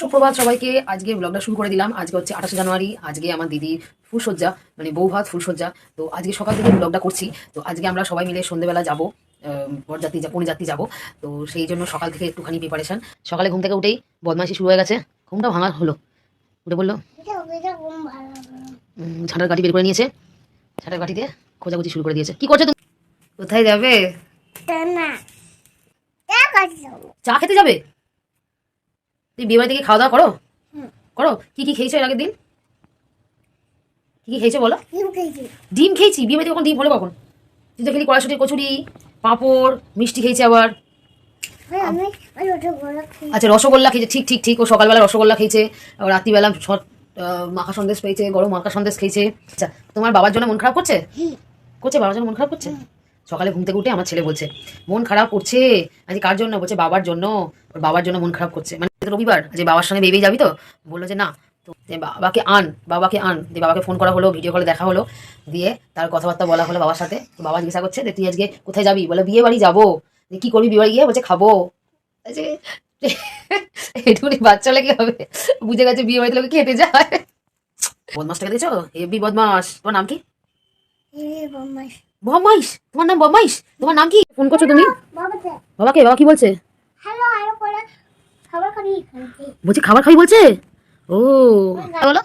সুপ্রভাত সবাইকে। আজকে ব্লগটা শুরু করে দিলাম। আজকে হচ্ছে আঠাশে জানুয়ারি। আজকে আমার দিদি ফুলসজ্জা মানে বৌভাত ফুলসজ্জা তো আজকে সকাল থেকে ব্লগটা করছি। তো আজকে আমরা সবাই মিলে সন্ধ্যেবেলা যাব বরযাত্রী যা পরিযাত্রী যাব। তো সেই জন্য সকাল থেকে একটুখানি প্রিপারেশন সকালে ঘুম থেকে উঠেই বদমাশি শুরু হয়ে গেছে। ঘুমটা ভাঙা হলো। উঠে বলল ঝাঁটার গাড়ি বের করে নিয়েছে। ঝাঁটার গাড়িতে খোঁজাখুঁজি শুরু করে দিয়েছে। কি করছ তুমি? কোথায় যাবে? চা খেতে যাবে? তুই বিয়ে বাড়িতে খাওয়া দাওয়া করো? করো? কি কি খেয়েছো এর আগের দিন? কি কি খেয়েছো বলো? ডিম খেয়েছি। বিয়ে বাড়িতে কখন ডিম হলো কখন? তুই তো খেলি কড়াইশুটির কচুরি পাঁপড় মিষ্টি খেয়েছি আবার। আচ্ছা রসগোল্লা খেয়েছে। ঠিক ঠিক ঠিক। ও সকালবেলা রসগোল্লা খেয়েছে। রাত্রিবেলা শর্ট মাখা সন্দেশ পেয়েছে গরম মাখা সন্দেশ খেয়েছে। আচ্ছা তোমার বাবার জন্য মন খারাপ করছে? করছে? বাবার জন্য মন খারাপ করছে? সকালে ঘুম থেকে উঠে আমার ছেলে বলছে, মন খারাপ করছে? আজ কার জন্য? বলছে, বাবার জন্য। ওর বাবার জন্য মন খারাপ করছে। মানে রবিবার, যে বাবার সঙ্গে বেরিয়ে যাবি তো? বলল যে না। তো বাবাকে আন বাবাকে আন। দিয়ে বাবাকে ফোন করা হলো ভিডিও কলে দেখা হলো। দিয়ে তার কথাবার্তা বলা হলো বাবার সাথে। বাবা জিজ্ঞাসা করছে যে, তুই আজকে কোথায় যাবি? বলে বিয়ে বাড়ি যাব। কি করবি বিয়ে বাড়ি গিয়ে? বলছে, খাব। এটুকুনি বাচ্চা লেগে হবে? বুঝে গেছে বিয়ে বাড়িতে লোকে খেতে যায়। বদমাসটাকে দিয়েছ এবি বদমাস তোমার নাম কি? বদমাইশ তোমার নাম বদমাইশ তোমার নাম কি? ফোন করছ তুমি? বাবাকে। বাবা কি বলছে? বলছে খাবার খাবি বলছে? ও। বলো।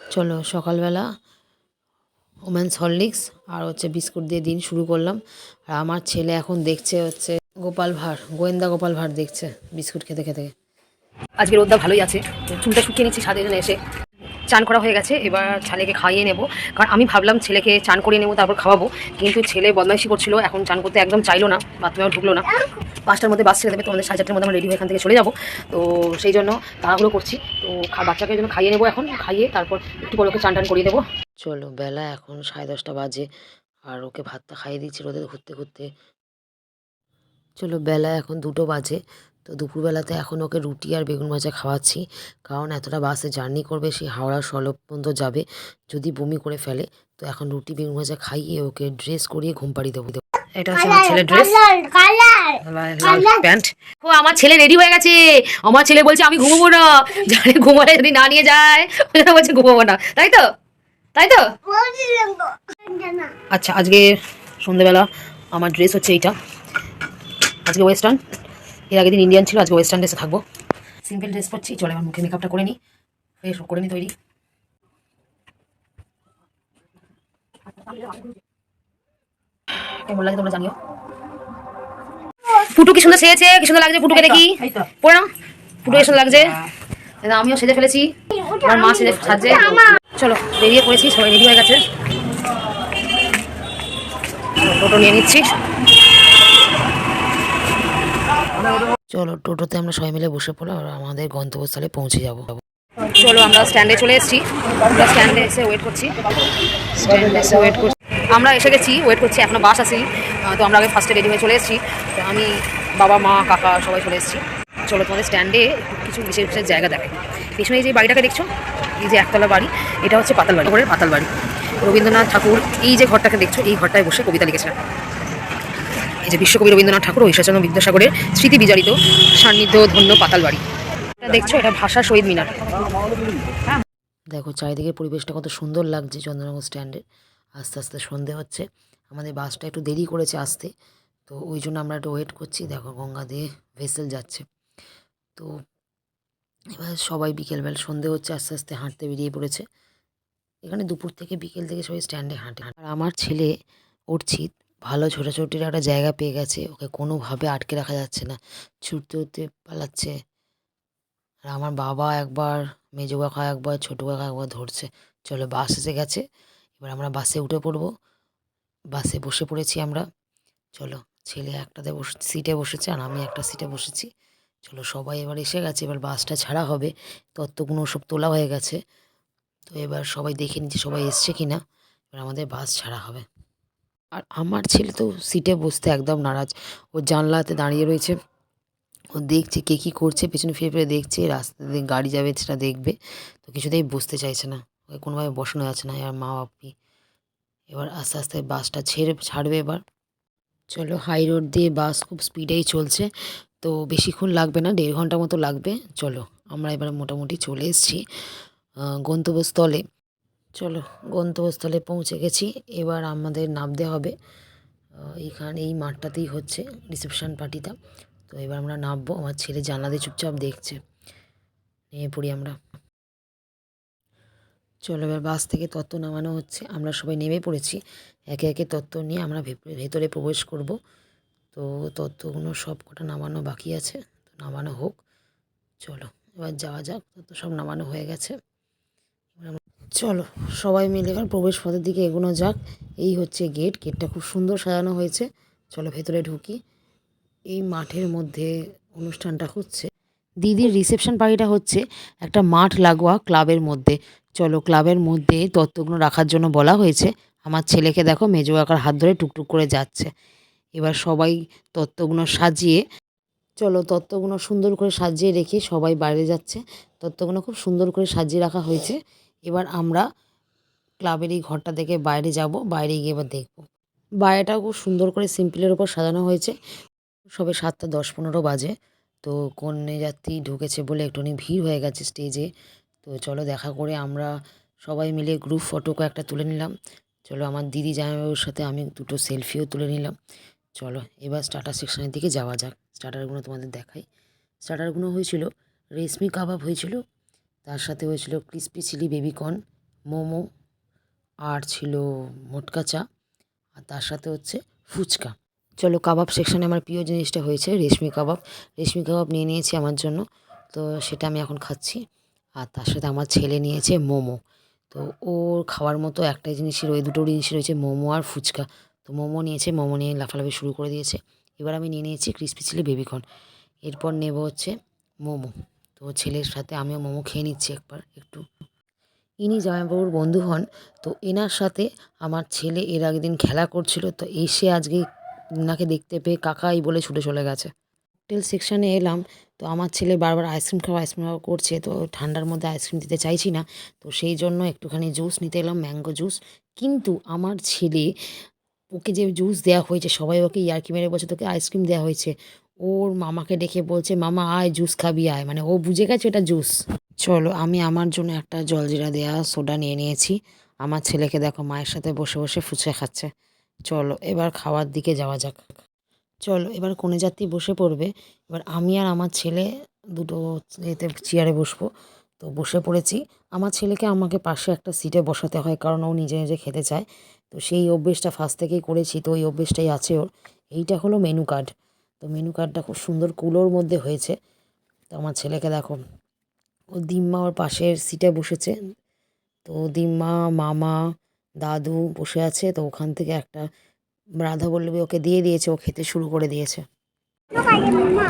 চলো সকালবেলা ওমেন্স হরলিক্স আর হচ্ছে বিস্কুট দিয়ে দিন শুরু করলাম। আর আমার ছেলে এখন দেখছে হচ্ছে গোপাল ভাঁড় গোয়েন্দা গোপাল ভাঁড় দেখছে বিস্কুট খেতে খেতে। আজকে রোদটা ভালোই আছে। চুলটা শুকিয়ে নিচ্ছি ছাদে জন্য এসে চান করা হয়ে গেছে। এবার ছেলেকে খাইয়ে নেব। কারণ আমি ভাবলাম ছেলেকে চান করিয়ে নেব, তারপর খাওয়াবো। কিন্তু ছেলে বদমাইশি করছিল, এখন চান করতে একদম চাইলো না বাথরুমেও ঢুকলো না। পাঁচটার মধ্যে বাস ছেড়ে দেবে, তোমাদের সাড়ে চারটার মধ্যে আমরা রেডি হয়ে এখান থেকে চলে যাব। তো সেই জন্য তাড়াহুড়ো করছি। তো বাচ্চাকে জন্য খাইয়ে নেব এখন, খাইয়ে তারপর একটু পরে ওকে চান টান করিয়ে দেবো। চলো, বেলা এখন সাড়ে দশটা বাজে। আর ওকে ভাতটা খাইয়ে দিচ্ছি রোদে ঘুরতে ঘুরতে। চলো, বেলা এখন দুটো বাজে। তো দুপুরবেলাতে এখন ওকে রুটি আর বেগুন ভাজা খাওয়াচ্ছি। কারণ এতটা বাসে জার্নি করবে সে হাওড়া সলপ পর্যন্ত যাবে যদি বমি করে ফেলে। তো এখন রুটি বেগুন ভাজা খাইয়ে ওকে ড্রেস করিয়ে ঘুম পাড়িয়ে দেবো। এটা হচ্ছে আমার ছেলের ড্রেস লাল প্যান্ট। ও আমার ছেলে রেডি হয়ে গেছে। আমার ছেলে বলছে আমি ঘুমবো না। জানে ঘুমালে যদি না নিয়ে যায় বলছে ঘুমবো না। তাই তো? তাই তো? আচ্ছা আজকে সন্ধ্যেবেলা আমার ড্রেস হচ্ছে এইটা। আজকে ওয়েস্টার্ন এর আগের দিন ইন্ডিয়ান ছিল আজকে ওয়েস্টার্ন ড্রেসে থাকব। সিম্পল ড্রেস পরছি চলে আমার মুখে মেকআপটা করে নিই ফ্রেশ করে নিই তৈরি। কেমন লাগে তোমরা জানিও। ফুটু কি সুন্দর সেজেছে? কি সুন্দর লাগছে ফুটুকে দেখি। পড়ে নাও। ফুটু কি সুন্দর লাগছে? আমিও সেজে ফেলেছি। আমার মা সেজে চলো বেরিয়ে পড়েছি সবাই রেডি হয়ে গেছে। টোটো নিয়ে নিচ্ছি। চলো টোটোতে আমরা সবাই মিলে বসে পড়লাম আর আমাদের গন্তব্যস্থলে পৌঁছে যাব। চলো আমরা স্ট্যান্ডে চলে এসেছি। আমরা স্ট্যান্ডে এসে ওয়েট করছি। স্ট্যান্ডে এসে ওয়েট করছি। আমরা এসে গেছি ওয়েট করছি এখনও বাস আসেনি। তো আমরা আগে ফার্স্টে রেডি হয়ে চলে এসেছি। তো আমি বাবা মা কাকা সবাই চলে এসেছি। চলো তোমাদের স্ট্যান্ডে কিছু বিশেষ বিশেষ জায়গা দেখাই। পেছনে এই যে বাড়িটাকে দেখছ এই যে একতলা বাড়ি এটা হচ্ছে পাতাল বাড়ি। পাতাল বাড়ি। রবীন্দ্রনাথ ঠাকুর এই যে ঘরটাকে দেখছ এই ঘরটায় বসে কবিতা লিখেছিলেন। যে বিশ্বকবি রবীন্দ্রনাথ ঠাকুর ঈশ্বরচন্দ্র বিদ্যাসাগরের স্মৃতি বিজড়িত সান্নিধ্য ধন্য পাতাল বাড়ি এটা দেখছ, এটা ভাষা শহীদ মিনার। দেখো, চারিদিকের পরিবেশটা কত সুন্দর লাগছে চন্দ্রনগর স্ট্যান্ডে। আস্তে আস্তে সন্ধে হচ্ছে। আমাদের বাসটা একটু দেরি করেছে আসতে। তো ওই জন্য আমরা একটু ওয়েট করছি। দেখো, গঙ্গা দিয়ে ভেসেল যাচ্ছে। তো এবার সবাই বিকেলবেলা, সন্ধে হচ্ছে, আস্তে আস্তে হাঁটতে বেরিয়ে পড়েছে। এখানে দুপুর থেকে বিকেল থেকে সবাই স্ট্যান্ডে হাঁটে। আর আমার ছেলে অর্চিত ভালো ছোটাছুটির একটা জায়গা পেয়ে গেছে। ওকে কোনোভাবে আটকে রাখা যাচ্ছে না। ছুটতে, উঠতে পালাচ্ছে। আর আমার বাবা একবার, মেজো কাকা একবার, ছোটো কাকা একবার ধরছে। চলো বাস এসে গেছে। এবার আমরা বাসে উঠে পড়ব। বাসে বসে পড়েছি আমরা। চলো, ছেলে একটাতে বসে, সিটে বসেছে আর আমি একটা সিটে বসেছি। চলো, সবাই এবার এসে গেছে। এবার বাসটা ছাড়া হবে। তত্ত্বগুলো সব তোলা হয়ে গেছে। তো এবার সবাই দেখে নিচ্ছে সবাই এসছে কি না এবার আমাদের বাস ছাড়া হবে। আর আমার ছেলে তো সিটে বসতে একদম নারাজ। ও জানলাতে দাঁড়িয়ে রয়েছে। ও দেখছে কে কী করছে, পেছনে ফিরে ফিরে দেখছে রাস্তা দিয়ে গাড়ি যাবে সেটা দেখবে। তো কিছুতেই বসতে চাইছে না। ওকে কোনোভাবে বসানো যাচ্ছে না আর মা বাপি এবার আস্তে আস্তে বাসটা ছেড়ে, ছাড়বে এবার। চলো হাই রোড দিয়ে বাস খুব স্পিডেই চলছে। তো বেশিক্ষণ লাগবে না, দেড় ঘণ্টা মতো লাগবে। চলো আমরা এবার মোটামুটি চলে এসেছি গন্তব্যস্থলে। চলো গন্তব্যস্থলে পৌঁছে গেছি। এবার আমাদের নামতে হবে। আহ, এইখানে এই মাঠটাতেই হচ্ছে রিসেপশান পার্টিটা তো এবার আমরা নামবো। আমার ছেলে জানলা চুপচাপ দেখছে। নেমে পড়ি আমরা। চলো এবার বাস থেকে তত্ত্ব নামানো হচ্ছে। আমরা সবাই নেমে পড়েছি। একে একে তত্ত্ব নিয়ে আমরা ভেতরে প্রবেশ করব। তো তত্ত্বগুলো সব কটা নামানো বাকি আছে। তো নামানো হোক। চলো এবার যাওয়া যাক। তত্ত্ব সব নামানো হয়ে গেছে। চলো, সবাই মিলে এবার প্রবেশ পথের দিকে এগোনো যাক। এই হচ্ছে গেট গেটটা খুব সুন্দর সাজানো হয়েছে। চলো ভেতরে ঢুকি। এই মাঠের মধ্যে অনুষ্ঠানটা হচ্ছে। দিদির রিসেপশন পার্টিটা হচ্ছে একটা মাঠ লাগোয়া ক্লাবের মধ্যে। চলো ক্লাবের মধ্যে তত্ত্বগুলো রাখার জন্য বলা হয়েছে। আমার ছেলেকে দেখো, মেজো কাকার হাত ধরে টুকটুক করে যাচ্ছে। এবার সবাই তত্ত্বগুলো সাজিয়ে, চলো তত্ত্বগুলো সুন্দর করে সাজিয়ে রেখে সবাই বাইরে যাচ্ছে। তত্ত্বগুলো খুব সুন্দর করে সাজিয়ে রাখা হয়েছে। এবার আমরা ক্লাবের এই ঘরটা থেকে বাইরে যাব, বাইরে গিয়ে এবার দেখব। বাইরেটাও খুব সুন্দর করে সিম্পলের ওপর সাজানো হয়েছে। সবে সাতটা দশ পনেরো বাজে, তো কন্যা যাত্রী ঢুকেছে বলে একটুখানি ভিড় হয়ে গেছে স্টেজে। তো চলো দেখা করে আমরা সবাই মিলে গ্রুপ ফটো কয়েকটা তুলে নিলাম। চলো আমার দিদি জামাইবাবুর সাথে আমি দুটো সেলফিও তুলে নিলাম। চলো এবার স্টার্টার সেকশনের দিকে যাওয়া যাক। স্টার্টারগুলো তোমাদের দেখাই। স্টার্টারগুলো হয়েছিল, রেশমি কাবাব হয়েছিল তার সাথে হয়েছিল crispy chilli baby corn momo, আর ছিল মোটকা চা, আর তার সাথে হচ্ছে ফুচকা। চলো কাবাব সেকশনে আমার প্রিয় জিনিসটা হয়েছে রেশমি কাবাব। রেশমি কাবাব নিয়ে নিয়েছি আমার জন্য, তো সেটা আমি এখন খাচ্ছি। আর তার সাথে আমার ছেলে নিয়েছে মোমো। তো ওর খাওয়ার মতো একটাই জিনিসই ওই দুটো জিনিসই রয়েছে মোমো আর ফুচকা। তো মোমো নিয়েছে, মোমো নিয়ে লাফালাফি শুরু করে দিয়েছে। এবার আমি নিয়ে নিয়েছি ক্রিসপি চিলি বেবিকর্ন এরপর নেব হচ্ছে মোমো। তো ছেলের সাথে আমিও মোমো খেয়ে নিচ্ছি একবার, একটু। ইনি জামাইবাবুর বন্ধু হন, তো এনার সাথে আমার ছেলে এর আগের দিন খেলা করছিল, তো এসে আজকে ওনাকে দেখতে পেয়ে কাকাই বলে ছুটে চলে গেছে। হোটেল সেকশানে এলাম, তো আমার ছেলে বারবার আইসক্রিম খাওয়া আইসক্রিম খাওয়া করছে, তো ঠান্ডার মধ্যে আইসক্রিম দিতে চাইছি না, তো সেই জন্য একটুখানি জুস নিতে এলাম, ম্যাঙ্গো জুস। কিন্তু আমার ছেলে ওকে যে জুস দেওয়া হয়েছে, সবাই ওকে ইয়ার্কি মেরে বলছে, তোকে আইসক্রিম দেওয়া হয়েছে। ওর মামাকে ডেকে বলছে, মামা, আয়, জুস খাবি, আয়। মানে ও বুঝে গেছে এটা জুস। চলো, আমি আমার জন্য একটা জলজিরা দেওয়া সোডা নিয়ে নিয়েছি। আমার ছেলেকে দেখো, মায়ের সাথে বসে বসে ফুচকা খাচ্ছে। চলো, এবার খাওয়ার দিকে যাওয়া যাক। চলো, এবার কোনে যাত্রী বসে পড়বে। এবার আমি আর আমার ছেলে দুটো এতে চেয়ারে বসবো। তো বসে পড়েছি। আমার ছেলেকে আমাকে পাশে একটা সিটে বসাতে হয়, কারণ ও নিজে নিজে খেতে চায়। তো সেই অভ্যেসটা ফার্স্ট থেকেই করেছি, তো ওই অভ্যেসটাই আছে ওর। এইটা হলো মেনু কার্ড তো মেনু কার্ডটা খুব সুন্দর কুলোর মধ্যে হয়েছে। তো আমার ছেলেকে দেখো, ও দিম্মা ওর পাশের সিটে বসেছে। তো দিম্মা, মামা, দাদু বসে আছে, তো ওখান থেকে একটা রাধা বল্লভী ওকে দিয়ে দিয়েছে, ও খেতে শুরু করে দিয়েছে।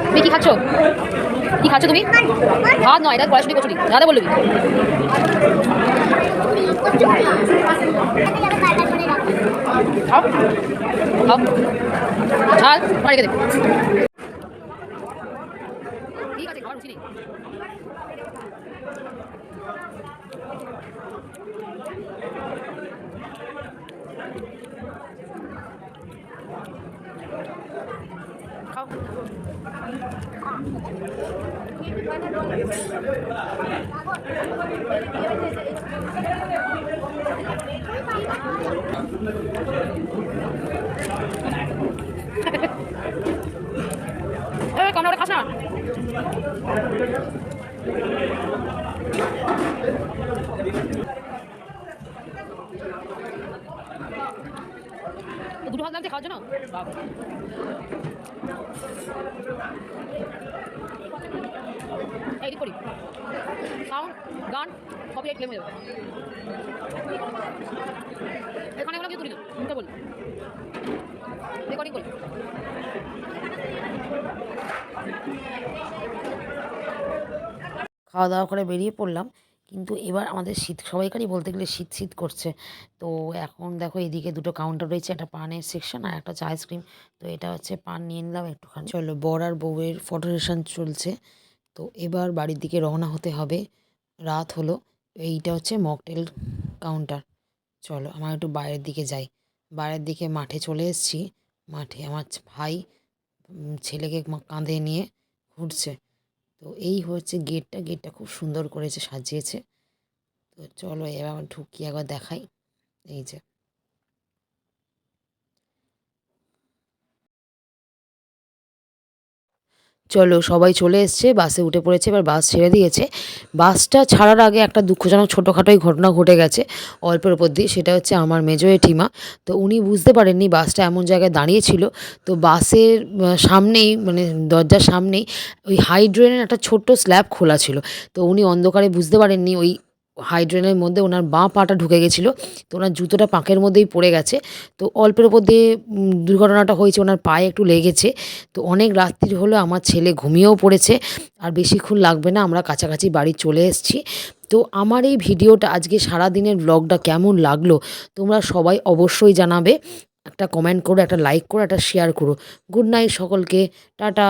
তুমি কি কি তুমি? ভাত নয় এটা কচুরি। রাধা বল্লভী। খাও। খাও। ঝাল ঠিক আছে খাবার রুচি নেই খাও এই কমলা ওটা খাস না তো দুটো হাত লাগছে খাওয়ার জন্য? এডিট করি। সাউন্ড গান কপিরাইট ক্লেম হয়ে যাবে। এখানে এগুলো কিছু তুলি না বলি। রেকর্ডিং করি। খাওয়া দাওয়া করে বেরিয়ে পড়লাম। কিন্তু এবার আমাদের শীত, সবাইকারই বলতে গেলে শীত শীত করছে। তো এখন দেখো এদিকে দুটো কাউন্টার রয়েছে, একটা পানের সেকশন আর একটা হচ্ছে আইসক্রিম তো এটা হচ্ছে পান নিয়ে নিলাম একটুখানি। চলো, বর আর বউয়ের ফটো সেশন চলছে। তো এবার বাড়ির দিকে রওনা হতে হবে। রাত হলো, এইটা হচ্ছে মকটেল কাউন্টার চলো, আমার একটু বাইরের দিকে যাই। বাইরের দিকে মাঠে চলে এসেছি। মাঠে আমার ভাই ছেলেকে কাঁধে নিয়ে ঘুরছে। এই হচ্ছে গেটটা গেটটা খুব সুন্দর করেছে, সাজিয়েছে। তো চলো এবার ঢুকিয়ে একবার দেখাই। এই যে। চলো, সবাই চলে এসছে, বাসে উঠে পড়েছে, এবার বাস ছেড়ে দিয়েছে। বাসটা ছাড়ার আগে একটা দুঃখজনক ছোটোখাটোই ঘটনা ঘটে গেছে, অল্পের উপর দিয়ে। সেটা হচ্ছে আমার মেজো এঠিমা তো উনি বুঝতে পারেননি বাসটা এমন জায়গায় দাঁড়িয়েছিল তো বাসের সামনেই মানে দরজার সামনেই ওই হাইড্রেনের একটা ছোট্ট স্ল্যাব খোলা ছিল। তো উনি অন্ধকারে বুঝতে পারেননি ওই হাইড্রেনের মধ্যে ওনার বাঁ পাটা ঢুকে গেছিল, তো ওনার জুতোটা পাঁকের মধ্যেই পড়ে গেছে। তো অল্পের ওপর দিয়ে দুর্ঘটনাটা হয়েছে, ওনার পায়ে একটু লেগেছে। তো অনেক রাত্রি হলো, আমার ছেলে ঘুমিয়েও পড়েছে, আর বেশিক্ষণ লাগবে না, আমরা কাছাকাছি বাড়ি চলে এসেছি। তো আমার এই ভিডিওটা আজকে সারা দিনের ব্লগটা কেমন লাগল, তোমরা সবাই অবশ্যই জানাবে। একটা কমেন্ট করো, একটা লাইক করো, একটা শেয়ার করো। গুড নাইট সকলকে, টাটা।